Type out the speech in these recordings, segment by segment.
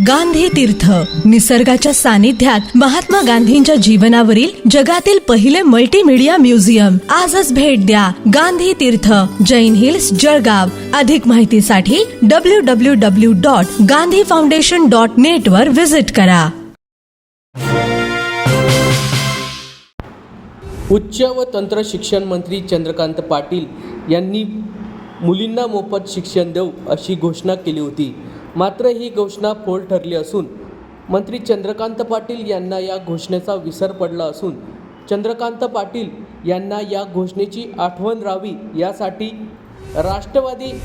गांधी तीर्थ. निसर्गाच्या सानिध्यात महात्मा गांधींच्या जीवनावरील जगातील पहिले मल्टीमीडिया म्युझियम आजच भेट द्या गांधी तीर्थ. जैन हिल्स जळगाव. अधिक माहितीसाठी W W W dot Gandhi foundation dot net वर व्हिजिट करा. उच्च व तंत्र शिक्षण मंत्री चंद्रकांत पाटील यांनी मुलींना मोफत शिक्षण देऊ अशी घोषणा केली होती. मात्र ही घोषणा फोल ठरली असून मंत्री चंद्रकांत पाटील यांना या घोषणेचा विसर पडला असून चंद्रकांत पाटील यांना या घोषणेची आठवण राहावी यासाठी राष्ट्रवादी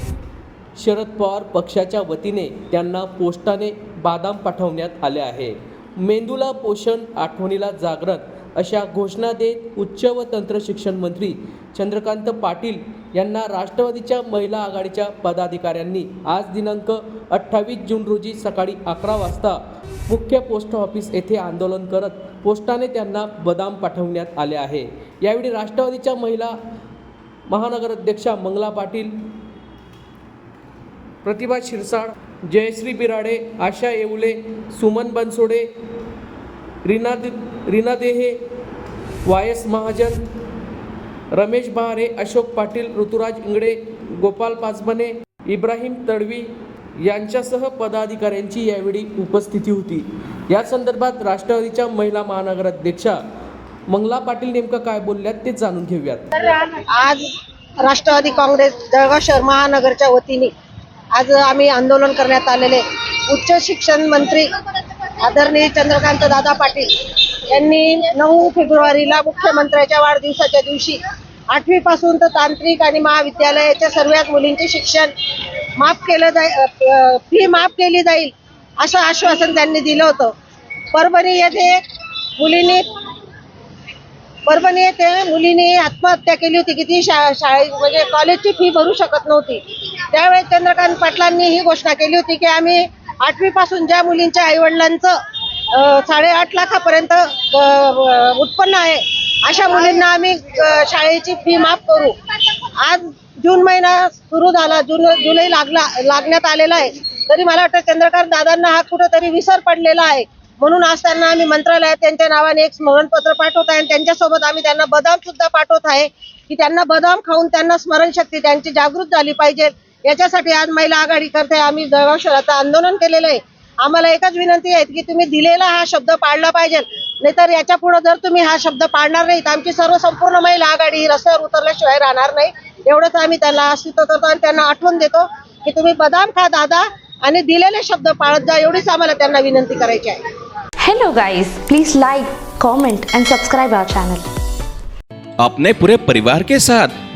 शरद पवार पक्षाच्या वतीने त्यांना पोस्टाने बादाम पाठवण्यात आले आहे. मेंदूला पोषण आठवणीला जागरण अशा घोषणा देत उच्च व तंत्र शिक्षण मंत्री चंद्रकांत पाटील यांना राष्ट्रवादीच्या महिला आघाडीच्या पदाधिकाऱ्यांनी आज दिनांक अठ्ठावीस जून रोजी सकाळी अकरा वाजता मुख्य पोस्ट ऑफिस येथे आंदोलन करत पोस्टाने त्यांना बदाम पाठवण्यात आले आहे. यावेळी राष्ट्रवादीच्या महिला महानगराध्यक्षा मंगला पाटील प्रतिभा शिरसाळ जयश्री बिराडे आशा येवले सुमन बनसोडे रीना दे रीना देहे वायस महाजन रमेश बहारे अशोक पाटील ऋतुराज इंगडे गोपाल पाचबने इब्राहिम तडवी यांच्यासह पदाधिकाऱ्यांची यावेळी उपस्थिती होती. या संदर्भात राष्ट्रवादीच्या महिला महानगराध्यक्षा मंगला पाटील नेमकं काय बोलल्यात ते जाणून घेऊयात. आज राष्ट्रवादी काँग्रेस जळगाव शहर महानगरच्या वतीने आज आम्ही आंदोलन करण्यात आलेले उच्च शिक्षण मंत्री आदरणीय चंद्रकांत दादा पाटील यांनी नऊ फेब्रुवारीला मुख्यमंत्र्याच्या वाढदिवसाच्या दिवशी आठवी पासून तर तांत्रिक आणि महाविद्यालयाच्या सर्वच मुलींचे शिक्षण माफ केलं जाईल फी माफ केली जाईल असं आश्वासन त्यांनी दिलं होतं. परभणी येथे मुलींनी परभणी येथे मुलीने आत्महत्या केली होती. की ती शा शाळे म्हणजे कॉलेजची फी भरू शकत नव्हती. त्यावेळेस चंद्रकांत पाटलांनी ही घोषणा केली होती की आम्ही आठवी पासून ज्या मुलींच्या आईवडिलांचं साडेआठ लाखापर्यंत उत्पन्न आहे अशा मुलींना आम्ही शाळेची फी माफ करू. आज जून महिना सुरू झाला जून जुलै लागला लागण्यात आलेला आहे. तरी मला वाटतं चंद्रकांत दादांना हा कुठंतरी विसर पडलेला आहे. म्हणून आज त्यांना आम्ही मंत्रालयात त्यांच्या नावाने एक स्मरणपत्र पाठवत आहे आणि त्यांच्यासोबत आम्ही त्यांना बदाम सुद्धा पाठवत आहे की त्यांना बदाम खाऊन त्यांना स्मरणशक्ती त्यांची जागृत झाली पाहिजे. याच्यासाठी आज महिला आघाडी करते. आम्ही जळगाव शहराचं आंदोलन केलेलं आहे. आम्हाला एकच विनंती आहे की तुम्ही दिलेला हा शब्द पाळला पाहिजे. नाहीतर याच्यापुढे जर तुम्ही हा शब्द पाळणार नाही तर आमची सर्व संपूर्ण महिला आघाडी ही रस्त्यावर उतरल्याशिवाय राहणार नाही. एवढंच आम्ही त्यांना अस्तित्व करतो आणि त्यांना आठवण देतो की तुम्ही बदाम खा दादा आणि दिलेले शब्द पाळत जा एवढीच आम्हाला त्यांना विनंती करायची आहे. Hello guys, please like, comment and subscribe our channel. अपने पूरे परिवार के साथ